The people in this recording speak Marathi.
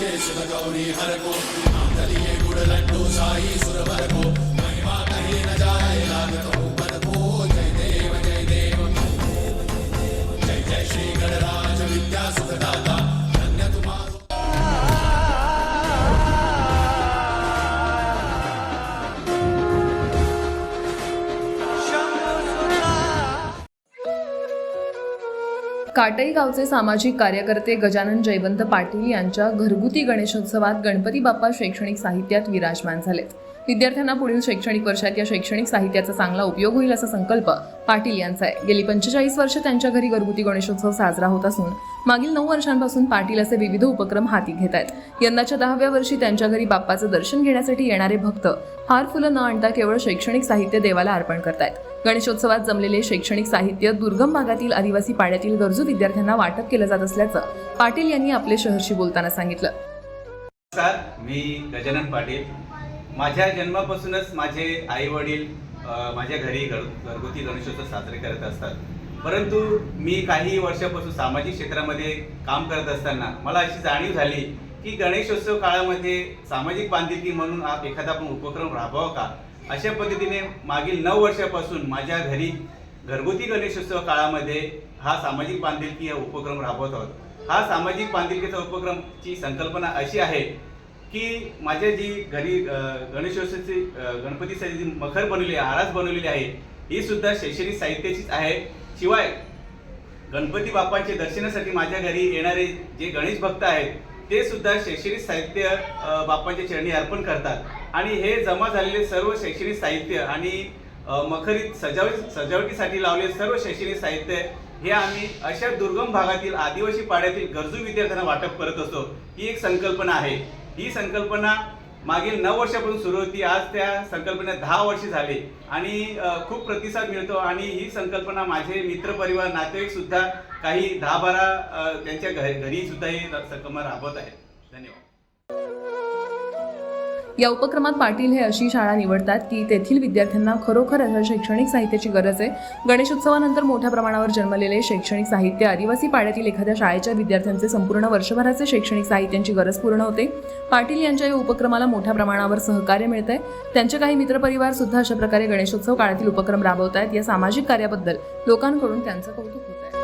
చేసిన గౌరీ హరకు తెలియ గుడలంటూ సాయి సురవరకు మహిమా కహీన జాయలాగతో काटई गावचे सामाजिक कार्यकर्ते गजानन जयवंत पाटील यांच्या घरगुती गणेशोत्सवात गणपती बाप्पा शैक्षणिक साहित्यात विराजमान झालेत. विद्यार्थ्यांना पुढील शैक्षणिक वर्षात या शैक्षणिक साहित्याचा चांगला उपयोग होईल असा संकल्प पाटील यांचा आहे. गेली पंचेचाळीस वर्ष त्यांच्या घरी घरगुती गणेशोत्सव साजरा होत असून मागील नऊ वर्षांपासून पाटील असे विविध उपक्रम हाती घेत आहेत. यंदाच्या दहाव्या वर्षी त्यांच्या घरी बाप्पाचं दर्शन घेण्यासाठी येणारे भक्त हार फुलं न आणता केवळ शैक्षणिक साहित्य देवाला अर्पण करतायत. गणेशोत्सवात जमलेले शैक्षणिक साहित्य दुर्गम भागातील आदिवासी पाड्यातील गरजू विद्यार्थ्यांना वाटप केलं जात असल्याचं पाटील यांनी आपले शहरशी बोलताना सांगितलं. सर मी गजानन पाटील. माझ्या जन्मापासूनच माझे आई वडील माझ्या घरी घर घरगुती गणेशोत्सव साजरे करत असतात. परंतु मी काही वर्षापासून सामाजिक क्षेत्रामध्ये काम करत असताना मला अशी जाणीव झाली की गणेशोत्सव काळामध्ये सामाजिक बांधिलकी म्हणून आप एखादा आपण उपक्रम राबवावा का? अशा पद्धतीने मागील नऊ वर्षापासून माझ्या घरी घरगुती गणेशोत्सव काळामध्ये हा सामाजिक बांधिलकी हा उपक्रम राबवत आहोत. हा सामाजिक बांधिलकीचा उपक्रमची संकल्पना अशी आहे की माझ्या जी घरी गणेशोत्सवची गणेशोत्सवाची गणपतीसाठी जी मखर बनवली आहे आरास बनवलेली आहे ही सुद्धा शैक्षणिक साहित्याचीच आहे. शिवाय गणपती बाप्पांच्या दर्शनासाठी माझ्या घरी येणारे जे गणेश भक्त आहेत ते सुद्धा शैक्षणिक साहित्य बाप्पाच्या बाप्पांच्या चरणी अर्पण करतात. आणि हे जमा झालेले सर्व शैक्षणिक साहित्य आणि मखरीत सजावट सजावटीसाठी लावलेले सर्व शैक्षणिक साहित्य हे आम्ही अशा दुर्गम भागातील आदिवासी पाड्यातील गरजू विद्यार्थ्यांना वाटप करत असतो. ही एक संकल्पना आहे. ही संकल्पना मागील नऊ वर्षापासून सुरू होती. आज त्या संकल्पनेत दहा वर्ष झाले आणि खूप प्रतिसाद मिळतो आणि ही संकल्पना माझे मित्रपरिवार नातेवाईक सुद्धा काही दहा बारा त्यांच्या घरी घरी सुद्धा ही संकल्पना राबवत आहेत. धन्यवाद. या उपक्रमात पाटील हे अशी शाळा निवडतात की तेथील विद्यार्थ्यांना खरोखर अशा शैक्षणिक साहित्याची गरज आहे. गणेशोत्सवानंतर मोठ्या प्रमाणावर जन्मलेले शैक्षणिक साहित्य आदिवासी पाड्यातील एखाद्या शाळेच्या विद्यार्थ्यांचे संपूर्ण वर्षभराचे शैक्षणिक साहित्यांची गरज पूर्ण होते. पाटील यांच्या या उपक्रमाला मोठ्या प्रमाणावर सहकार्य मिळत आहे त्यांचे काही मित्रपरिवार सुद्धा अशा प्रकारे गणेशोत्सव काळातील उपक्रम राबवत आहेत या सामाजिक कार्याबद्दल लोकांकडून त्यांचं कौतुक आहे